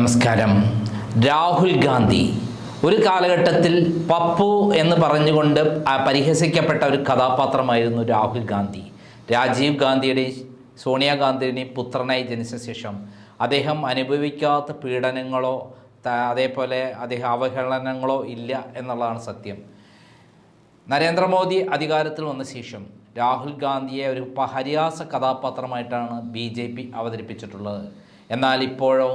നമസ്കാരം. രാഹുൽ ഗാന്ധി ഒരു കാലഘട്ടത്തിൽ പപ്പു എന്ന് പറഞ്ഞുകൊണ്ട് പരിഹസിക്കപ്പെട്ട ഒരു കഥാപാത്രമായിരുന്നു രാഹുൽ ഗാന്ധി. രാജീവ് ഗാന്ധിയുടെയും സോണിയാഗാന്ധിയുടെയും പുത്രനായി ജനിച്ച ശേഷം അദ്ദേഹം അനുഭവിക്കാത്ത പീഡനങ്ങളോ അതേപോലെ അദ്ദേഹം അവഹേളനങ്ങളോ ഇല്ല എന്നുള്ളതാണ് സത്യം. നരേന്ദ്രമോദി അധികാരത്തിൽ വന്ന ശേഷം രാഹുൽ ഗാന്ധിയെ ഒരു പഹരിയാസ കഥാപാത്രമായിട്ടാണ് ബി അവതരിപ്പിച്ചിട്ടുള്ളത്. എന്നാൽ ഇപ്പോഴോ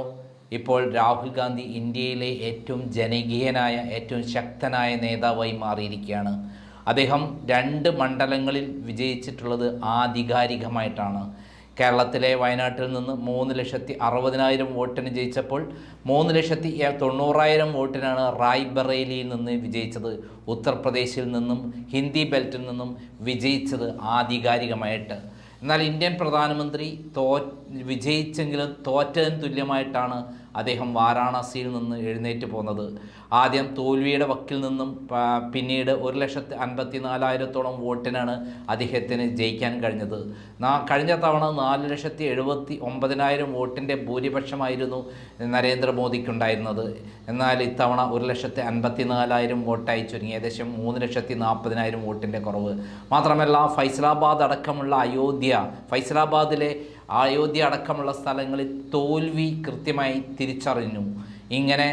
ഇപ്പോൾ രാഹുൽ ഗാന്ധി ഇന്ത്യയിലെ ഏറ്റവും ജനകീയനായ ഏറ്റവും ശക്തനായ നേതാവായി മാറിയിരിക്കുകയാണ്. അദ്ദേഹം രണ്ട് മണ്ഡലങ്ങളിൽ വിജയിച്ചിട്ടുള്ളത് ആധികാരികമായിട്ടാണ്. കേരളത്തിലെ വയനാട്ടിൽ നിന്ന് മൂന്ന് ലക്ഷത്തി അറുപതിനായിരം വോട്ടിന് ജയിച്ചപ്പോൾ മൂന്ന് ലക്ഷത്തി തൊണ്ണൂറായിരം വോട്ടിനാണ് റായ്ബറേലിയിൽ നിന്ന് വിജയിച്ചത്. ഉത്തർപ്രദേശിൽ നിന്നും ഹിന്ദി ബെൽറ്റിൽ നിന്നും വിജയിച്ചത് ആധികാരികമായിട്ട്. എന്നാൽ ഇന്ത്യൻ പ്രധാനമന്ത്രി തോ വിജയിച്ചെങ്കിലും തോറ്റതിന് തുല്യമായിട്ടാണ് അദ്ദേഹം വാരാണസിയിൽ നിന്ന് എഴുന്നേറ്റ് പോന്നത്. ആദ്യം തോൽവിയുടെ വക്കിൽ നിന്നും പിന്നീട് ഒരു ലക്ഷത്തി അൻപത്തി നാലായിരത്തോളം വോട്ടിനാണ് അദ്ദേഹത്തിന് ജയിക്കാൻ കഴിഞ്ഞത്. കഴിഞ്ഞ തവണ നാല് ലക്ഷത്തി എഴുപത്തി ഒമ്പതിനായിരം വോട്ടിന്റെ ഭൂരിപക്ഷമായിരുന്നു നരേന്ദ്രമോദിക്കുണ്ടായിരുന്നത്. എന്നാൽ ഇത്തവണ ഒരു ലക്ഷത്തി അൻപത്തി നാലായിരം വോട്ടായി ചുരുങ്ങി ഏകദേശം മൂന്ന് ലക്ഷത്തി നാൽപ്പതിനായിരം വോട്ടിന്റെ കുറവ്. മാത്രമല്ല ഫൈസലാബാദ് അടക്കമുള്ള അയോധ്യ ഫൈസലാബാദിലെ അയോധ്യ അടക്കമുള്ള സ്ഥലങ്ങളിൽ തോൽവി കൃത്യമായി തിരിച്ചറിഞ്ഞു. ഇങ്ങനെ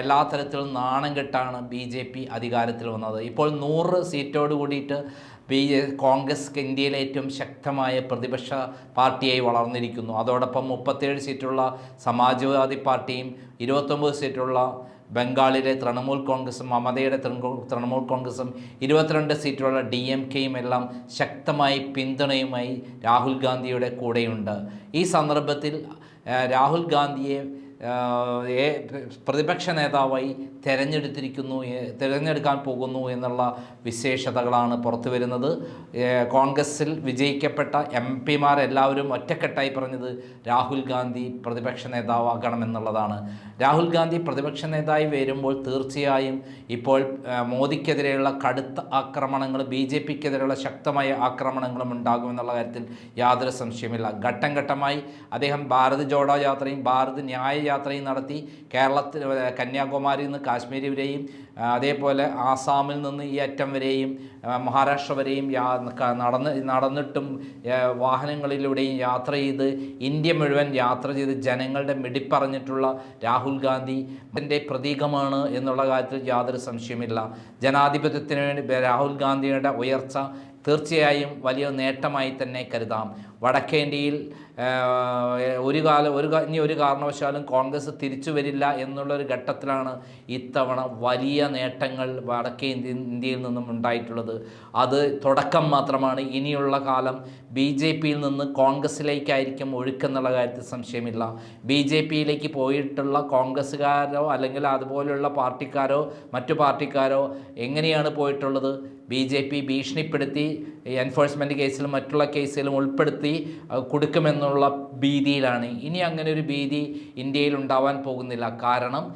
എല്ലാ തരത്തിലും നാണം കെട്ടാണ് ബി ജെ പി അധികാരത്തിൽ വന്നത്. ഇപ്പോൾ നൂറ് സീറ്റോട് കൂടിയിട്ട് ബി കോൺഗ്രസ് ഇന്ത്യയിലെ ഏറ്റവും ശക്തമായ പ്രതിപക്ഷ പാർട്ടിയായി വളർന്നിരിക്കുന്നു. അതോടൊപ്പം മുപ്പത്തേഴ് സീറ്റുള്ള സമാജ്വാദി പാർട്ടിയും ഇരുപത്തൊമ്പത് സീറ്റുള്ള ബംഗാളിലെ തൃണമൂൽ കോൺഗ്രസും മമതയുടെ തൃണമൂൽ കോൺഗ്രസും ഇരുപത്തിരണ്ട് സീറ്റുള്ള ഡി എം കെയും എല്ലാം ശക്തമായി പിന്തുണയുമായി രാഹുൽ ഗാന്ധിയുടെ കൂടെയുണ്ട്. ഈ സന്ദർഭത്തിൽ രാഹുൽ ഗാന്ധിയെ പ്രതിപക്ഷ നേതാവായി തിരഞ്ഞെടുത്തിരിക്കുന്നു തിരഞ്ഞെടുക്കാൻ പോകുന്നു എന്നുള്ള വിശേഷതകളാണ് പുറത്തു വരുന്നത്. കോൺഗ്രസിൽ വിജയിക്കപ്പെട്ട എം പിമാരെല്ലാവരും ഒറ്റക്കെട്ടായി പറഞ്ഞത് രാഹുൽ ഗാന്ധി പ്രതിപക്ഷ നേതാവാകണം എന്നുള്ളതാണ് രാഹുൽ ഗാന്ധി പ്രതിപക്ഷ നേതാവായി വരുമ്പോൾ തീർച്ചയായും ഇപ്പോൾ മോദിക്കെതിരെയുള്ള കടുത്ത ആക്രമണങ്ങൾ ബി ജെ പിക്കെതിരെയുള്ള ശക്തമായ ആക്രമണങ്ങളും ഉണ്ടാകുമെന്നുള്ള കാര്യത്തിൽ യാതൊരു സംശയമില്ല ഘട്ടം ഘട്ടമായി അദ്ദേഹം ഭാരത് ജോഡോ യാത്രയും ഭാരത് ന്യായ യാത്രയും നടത്തി. കേരളത്തിൽ കന്യാകുമാരിയിൽ നിന്ന് കാശ്മീർ വരെയും അതേപോലെ ആസാമിൽ നിന്ന് ഈ അറ്റം വരെയും മഹാരാഷ്ട്ര വരെയും യാ നടന്ന് നടന്നിട്ടും വാഹനങ്ങളിലൂടെയും യാത്ര ചെയ്ത് ഇന്ത്യ മുഴുവൻ യാത്ര ചെയ്ത് ജനങ്ങളുടെ മിടിപ്പറഞ്ഞിട്ടുള്ള രാഹുൽ ഗാന്ധി അതിന്റെ പ്രതീകമാണ് എന്നുള്ള കാര്യത്തിൽ യാതൊരു സംശയമില്ല ജനാധിപത്യത്തിന് വേണ്ടി രാഹുൽ ഗാന്ധിയുടെ ഉയർച്ച തീർച്ചയായും വലിയ നേട്ടമായി തന്നെ കരുതാം. വടക്കേ ഇന്ത്യയിൽ ഒരു കാലം ഒരു ഇനി ഒരു കാരണവശാലും കോൺഗ്രസ് തിരിച്ചു വരില്ല എന്നുള്ളൊരു ഘട്ടത്തിലാണ് ഇത്തവണ വലിയ നേട്ടങ്ങൾ വടക്കേ ഇന്ത്യ ഇന്ത്യയിൽ നിന്നും ഉണ്ടായിട്ടുള്ളത്. അത് തുടക്കം മാത്രമാണ്. ഇനിയുള്ള കാലം ബി ജെ പിയിൽ നിന്ന് കോൺഗ്രസ്സിലേക്കായിരിക്കും ഒഴുക്കെന്നുള്ള കാര്യത്തിൽ സംശയമില്ല. ബി ജെ പിയിലേക്ക് പോയിട്ടുള്ള കോൺഗ്രസ്സുകാരോ അല്ലെങ്കിൽ അതുപോലെയുള്ള പാർട്ടിക്കാരോ മറ്റു പാർട്ടിക്കാരോ എങ്ങനെയാണ് പോയിട്ടുള്ളത്? ബി ജെ പി ഭീഷണിപ്പെടുത്തി എൻഫോഴ്സ്മെന്റ് കേസിലും മറ്റുള്ള കേസിലും ഉൾപ്പെടുത്തി കൊടുക്കുമെന്നുള്ള ഭീതിയിലാണ്. ഇനി അങ്ങനെ ഒരു ഭീതി ഇന്ത്യയിൽ ഉണ്ടാവാൻ പോകുന്നില്ല. കാരണം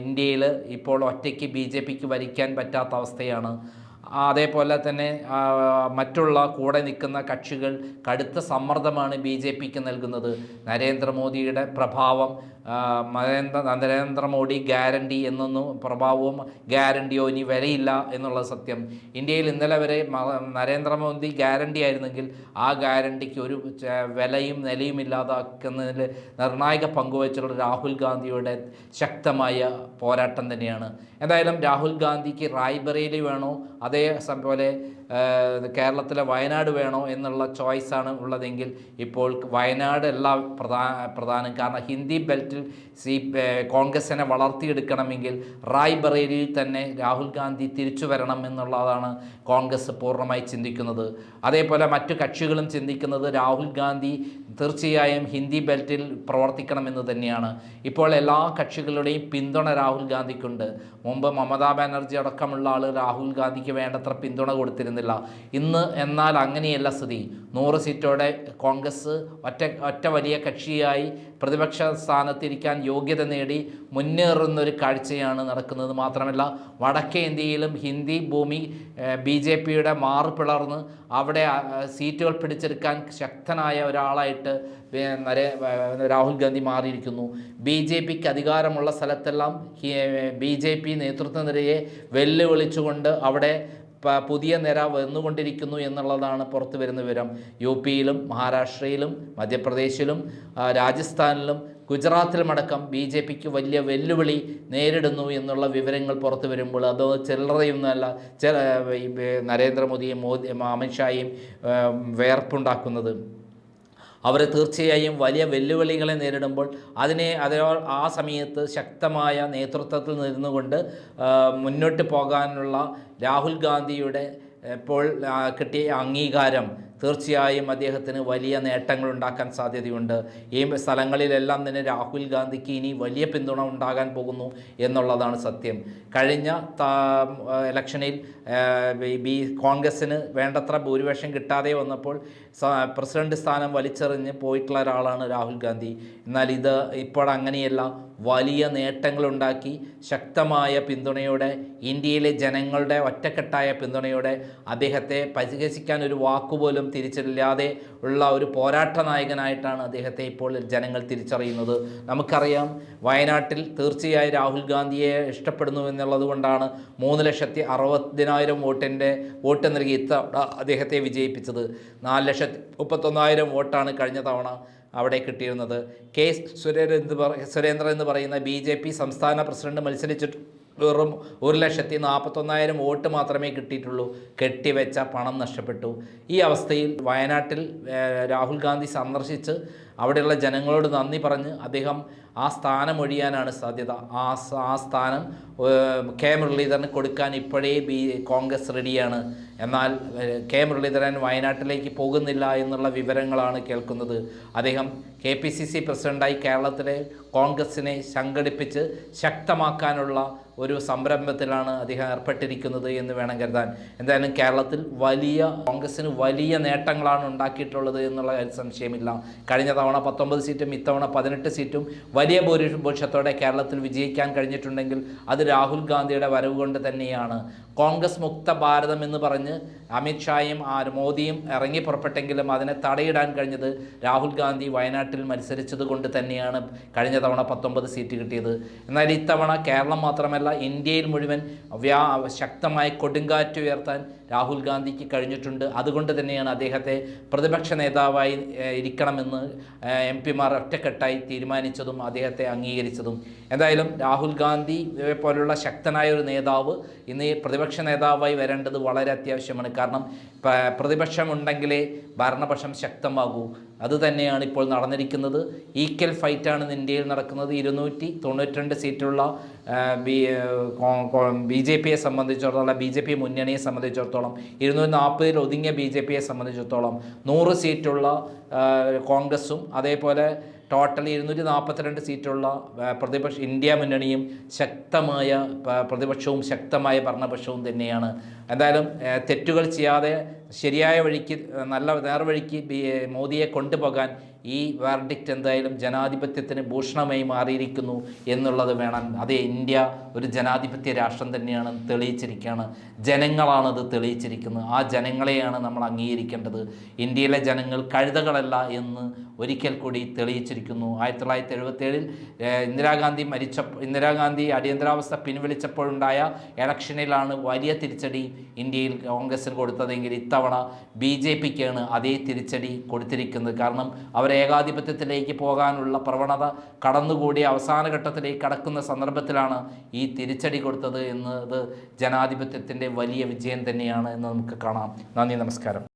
ഇന്ത്യയിൽ ഇപ്പോൾ ഒറ്റയ്ക്ക് ബി ജെ പിക്ക് ഭരിക്കാൻ പറ്റാത്ത അവസ്ഥയാണ്. അതേപോലെ തന്നെ മറ്റുള്ള കൂടെ നിൽക്കുന്ന കക്ഷികൾ കടുത്ത സമ്മർദ്ദമാണ് ബി ജെ പിക്ക് നൽകുന്നത്. നരേന്ദ്രമോദിയുടെ പ്രഭാവം നരേന്ദ്ര നരേന്ദ്രമോദി ഗ്യാരണ്ടി എന്നൊന്നും പ്രഭാവവും ഗ്യാരണ്ടിയോ ഇനി വരയില്ല എന്നുള്ള സത്യം. ഇന്ത്യയിൽ ഇന്നലെ വരെ നരേന്ദ്രമോദി ഗ്യാരണ്ടി ആയിരുന്നെങ്കിൽ ആ ഗ്യാരണ്ടിക്ക് ഒരു വിലയും നിലയും ഇല്ലാതാക്കുന്നതിൽ നിർണായക പങ്കുവച്ചിട്ടുള്ള രാഹുൽ ഗാന്ധിയുടെ ശക്തമായ പോരാട്ടം തന്നെയാണ്. എന്തായാലും രാഹുൽ ഗാന്ധിക്ക് റായ്ബറേലി വേണോ? അതേ സം- പോലെ കേരളത്തിലെ വയനാട് വേണോ എന്നുള്ള ചോയ്സാണ് ഉള്ളതെങ്കിൽ ഇപ്പോൾ വയനാട് എല്ലാ പ്രധാന പ്രധാനം കാരണം ഹിന്ദി ബെൽറ്റിൽ സി കോൺഗ്രസിനെ വളർത്തിയെടുക്കണമെങ്കിൽ റായ്ബറേലിയിൽ തന്നെ രാഹുൽ ഗാന്ധി തിരിച്ചു വരണം എന്നുള്ളതാണ് കോൺഗ്രസ് പൂർണമായി ചിന്തിക്കുന്നത്. അതേപോലെ മറ്റു കക്ഷികളും ചിന്തിക്കുന്നത് രാഹുൽ ഗാന്ധി തീർച്ചയായും ഹിന്ദി ബെൽറ്റിൽ പ്രവർത്തിക്കണമെന്ന് തന്നെയാണ്. ഇപ്പോൾ എല്ലാ കക്ഷികളുടെയും പിന്തുണ രാഹുൽ ഗാന്ധിക്കുണ്ട്. മുമ്പ് മമതാ ബാനർജി അടക്കമുള്ള ആൾ രാഹുൽ ഗാന്ധിക്ക് വേണ്ടത്ര പിന്തുണ കൊടുത്തിരുന്നില്ല. ഇന്ന് എന്നാൽ അങ്ങനെയല്ല സ്ഥിതി. നൂറ് സീറ്റോടെ കോൺഗ്രസ് ഒറ്റ ഒറ്റ വലിയ കക്ഷിയായി പ്രതിപക്ഷ സ്ഥാനത്തിരിക്കാൻ യോഗ്യത നേടി മുന്നേറുന്ന ഒരു കാഴ്ചയാണ് നടക്കുന്നത്. മാത്രമല്ല വടക്കേ ഇന്ത്യയിലും ഹിന്ദി ഭൂമി ബി ജെ പിയുടെ മാറുപിളർന്ന് അവിടെ സീറ്റുകൾ പിടിച്ചെടുക്കാൻ ശക്തനായ ഒരാളായിട്ട് രാഹുൽ ഗാന്ധി മാറിയിരിക്കുന്നു. ബി ജെ പിക്ക് അധികാരമുള്ള സ്ഥലത്തെല്ലാം ബി ജെ പി നേതൃത്വ നിരയെ വെല്ലുവിളിച്ചുകൊണ്ട് അവിടെ പുതിയ നിര വന്നുകൊണ്ടിരിക്കുന്നു എന്നുള്ളതാണ് പുറത്തു വരുന്ന വിവരം. യു പിയിലും മഹാരാഷ്ട്രയിലും മധ്യപ്രദേശിലും രാജസ്ഥാനിലും ഗുജറാത്തിലുമടക്കം ബി ജെ പിക്ക് വലിയ വെല്ലുവിളി നേരിടുന്നു എന്നുള്ള വിവരങ്ങൾ പുറത്തു വരുമ്പോൾ അത് ചില്ലറയൊന്നുമല്ല ചില നരേന്ദ്രമോദിയും മോദി അമിത്ഷായും വേർപ്പുണ്ടാക്കുന്നത്. അവർ തീർച്ചയായും വലിയ വെല്ലുവിളികളെ നേരിടുമ്പോൾ അതിനെ അതിനോ ആ സമയത്ത് ശക്തമായ നേതൃത്വത്തിൽ നിന്നുകൊണ്ട് മുന്നോട്ട് പോകാനുള്ള രാഹുൽ ഗാന്ധിയുടെ ഇപ്പോൾ കിട്ടിയ അംഗീകാരം തീർച്ചയായും അദ്ദേഹത്തിന് വലിയ നേട്ടങ്ങൾ ഉണ്ടാക്കാൻ സാധ്യതയുണ്ട്. ഈ സ്ഥലങ്ങളിലെല്ലാം തന്നെ രാഹുൽ ഗാന്ധിക്ക് ഇനി വലിയ പിന്തുണ ഉണ്ടാകാൻ പോകുന്നു എന്നുള്ളതാണ് സത്യം. കഴിഞ്ഞ ഇലക്ഷനിൽ ബി- കോൺഗ്രസ്സിന് വേണ്ടത്ര ഭൂരിപക്ഷം കിട്ടാതെ വന്നപ്പോൾ പ്രസിഡന്റ് സ്ഥാനം വലിച്ചെറിഞ്ഞ് പോയിട്ടുള്ള ഒരാളാണ് രാഹുൽ ഗാന്ധി. എന്നാൽ ഇത് ഇപ്പോൾ അങ്ങനെയല്ല. വലിയ നേട്ടങ്ങളുണ്ടാക്കി ശക്തമായ പിന്തുണയോടെ ഇന്ത്യയിലെ ജനങ്ങളുടെ ഒറ്റക്കെട്ടായ പിന്തുണയോടെ അദ്ദേഹത്തെ പരിഹസിക്കാൻ ഒരു വാക്കുപോലും തിരിച്ചറിയാതെ ഉള്ള ഒരു പോരാട്ട നായകനായിട്ടാണ് അദ്ദേഹത്തെ ഇപ്പോൾ ജനങ്ങൾ തിരിച്ചറിയുന്നത്. നമുക്കറിയാം വയനാട്ടിൽ തീർച്ചയായും രാഹുൽ ഗാന്ധിയെ ഇഷ്ടപ്പെടുന്നു എന്നുള്ളത് കൊണ്ടാണ് മൂന്ന് ലക്ഷത്തി അറുപതിനായിരം വോട്ടിന്റെ വോട്ട് നൽകി ഇത്തവണ അദ്ദേഹത്തെ വിജയിപ്പിച്ചത്. നാല് ലക്ഷത്തി മുപ്പത്തൊന്നായിരം വോട്ടാണ് കഴിഞ്ഞ തവണ അവിടെ കിട്ടിയിരുന്നത്. കെ സുരേന്ദ്ര പറ സുരേന്ദ്രൻ എന്ന് പറയുന്ന ബി ജെ പി സംസ്ഥാന പ്രസിഡന്റ് മത്സരിച്ചിട്ട് വെറും ഒരു ലക്ഷത്തി നാൽപ്പത്തൊന്നായിരം വോട്ട് മാത്രമേ കിട്ടിയിട്ടുള്ളൂ. കെട്ടിവെച്ച പണം നഷ്ടപ്പെട്ടു. ഈ അവസ്ഥയിൽ വയനാട്ടിൽ രാഹുൽ ഗാന്ധി സന്ദർശിച്ച് അവിടെയുള്ള ജനങ്ങളോട് നന്ദി പറഞ്ഞ് അദ്ദേഹം ആ സ്ഥാനം ഒഴിയാനാണ് സാധ്യത. ആ ആ സ്ഥാനം കെ മുരളീധരന് കൊടുക്കാൻ ഇപ്പോഴേ ബി കോൺഗ്രസ് റെഡിയാണ്. എന്നാൽ കെ മുരളീധരൻ വയനാട്ടിലേക്ക് പോകുന്നില്ല എന്നുള്ള വിവരങ്ങളാണ് കേൾക്കുന്നത്. അദ്ദേഹം കെ പി സി സി പ്രസിഡന്റായി കേരളത്തിലെ കോൺഗ്രസിനെ സംഘടിപ്പിച്ച് ശക്തമാക്കാനുള്ള ഒരു സംരംഭത്തിലാണ് അദ്ദേഹം ഏർപ്പെട്ടിരിക്കുന്നത് എന്ന് വേണം കരുതാൻ. എന്തായാലും കേരളത്തിൽ വലിയ കോൺഗ്രസ്സിന് വലിയ നേട്ടങ്ങളാണ് ഉണ്ടാക്കിയിട്ടുള്ളത് എന്നുള്ള സംശയമില്ല. കഴിഞ്ഞ തവണ പത്തൊമ്പത് സീറ്റും ഇത്തവണ പതിനെട്ട് സീറ്റും വലിയ ഭൂരിപക്ഷത്തോടെ കേരളത്തിൽ വിജയിക്കാൻ കഴിഞ്ഞിട്ടുണ്ടെങ്കിൽ അത് രാഹുൽ ഗാന്ധിയുടെ വരവ് കൊണ്ട് തന്നെയാണ്. കോൺഗ്രസ് മുക്ത ഭാരതം എന്ന് പറഞ്ഞ് അമിത്ഷായും മോദിയും ഇറങ്ങി പുറപ്പെട്ടെങ്കിലും അതിനെ തടയിടാൻ കഴിഞ്ഞത് രാഹുൽ ഗാന്ധി വയനാട്ടിൽ മത്സരിച്ചത് കൊണ്ട് തന്നെയാണ് കഴിഞ്ഞ തവണ പത്തൊമ്പത് സീറ്റ് കിട്ടിയത്. എന്നാൽ ഇത്തവണ കേരളം മാത്രമല്ല ഇന്ത്യയിൽ മുഴുവൻ വ്യാ ശക്തമായ കൊടുങ്കാറ്റ് ഉയർത്താൻ രാഹുൽ ഗാന്ധിക്ക് കഴിഞ്ഞിട്ടുണ്ട്. അതുകൊണ്ട് തന്നെയാണ് അദ്ദേഹത്തെ പ്രതിപക്ഷ നേതാവായി ഇരിക്കണമെന്ന് എം പിമാർ ഒറ്റക്കെട്ടായി തീരുമാനിച്ചതും അദ്ദേഹത്തെ അംഗീകരിച്ചതും. എന്തായാലും രാഹുൽ ഗാന്ധി പോലുള്ള ശക്തനായ ഒരു നേതാവ് ഇന്ന് പ്രതിപക്ഷ നേതാവായി വരേണ്ടത് വളരെ അത്യാവശ്യമാണ്. കാരണം പ്രതിപക്ഷം ഉണ്ടെങ്കിലേ ഭരണപക്ഷം ശക്തമാകൂ. അതുതന്നെയാണ് ഇപ്പോൾ നടന്നിരിക്കുന്നത്. ഈക്വൽ ഫൈറ്റാണ് ഇന്ത്യയിൽ നടക്കുന്നത്. ഇരുന്നൂറ്റി തൊണ്ണൂറ്റിരണ്ട് സീറ്റുള്ള ബി ജെ പിയെ സംബന്ധിച്ചിടത്തോളം ബി ജെ പി മുന്നണിയെ സംബന്ധിച്ചിടത്തോളം ഇരുന്നൂറ്റി നാൽപ്പതിൽ ഒതുങ്ങിയ ബി ജെ പിയെ സംബന്ധിച്ചിടത്തോളം നൂറ് സീറ്റുള്ള കോൺഗ്രസും അതേപോലെ ടോട്ടൽ ഇരുന്നൂറ്റി നാൽപ്പത്തിരണ്ട് സീറ്റുള്ള പ്രതിപക്ഷ ഇന്ത്യ മുന്നണിയും ശക്തമായ പ്രതിപക്ഷവും ശക്തമായ ഭരണപക്ഷവും തന്നെയാണ് എന്തായാലും തെറ്റുകൾ ചെയ്യാതെ ശരിയായ വഴിക്ക് നല്ല നേർവഴിക്ക് മോദിയെ കൊണ്ടുപോകാൻ ഈ വാർഡിക്റ്റ് എന്തായാലും ജനാധിപത്യത്തിന് ഭൂഷണമായി മാറിയിരിക്കുന്നു എന്നുള്ളത് വേണം. അതേ ഇന്ത്യ ഒരു ജനാധിപത്യ രാഷ്ട്രം തന്നെയാണ് തെളിയിച്ചിരിക്കുകയാണ്. ജനങ്ങളാണത് തെളിയിച്ചിരിക്കുന്നത്. ആ ജനങ്ങളെയാണ് നമ്മൾ അംഗീകരിക്കേണ്ടത്. ഇന്ത്യയിലെ ജനങ്ങൾ കഴുതകളല്ല എന്ന് ഒരിക്കൽ കൂടി തെളിയിച്ചിരിക്കുന്നു. ആയിരത്തി തൊള്ളായിരത്തി എഴുപത്തേഴിൽ ഇന്ദിരാഗാന്ധി മരിച്ച ഇന്ദിരാഗാന്ധി അടിയന്തരാവസ്ഥ പിൻവലിച്ചപ്പോഴുണ്ടായ ഇലക്ഷനിലാണ് വലിയ തിരിച്ചടി ഇന്ത്യയിൽ കോൺഗ്രസിന് കൊടുത്തതെങ്കിൽ ഇത്തവണ ബി ജെ പിക്കാണ് അതേ തിരിച്ചടി കൊടുത്തിരിക്കുന്നത്. കാരണം അവർ ഏകാധിപത്യത്തിലേക്ക് പോകാനുള്ള പ്രവണത കടന്നുകൂടി അവസാന ഘട്ടത്തിലേക്ക് കടക്കുന്ന സന്ദർഭത്തിലാണ് ഈ തിരിച്ചടി കൊടുത്തത് എന്നത് ജനാധിപത്യത്തിന്റെ വലിയ വിജയം തന്നെയാണ് എന്ന് നമുക്ക് കാണാം. നന്ദി നമസ്കാരം.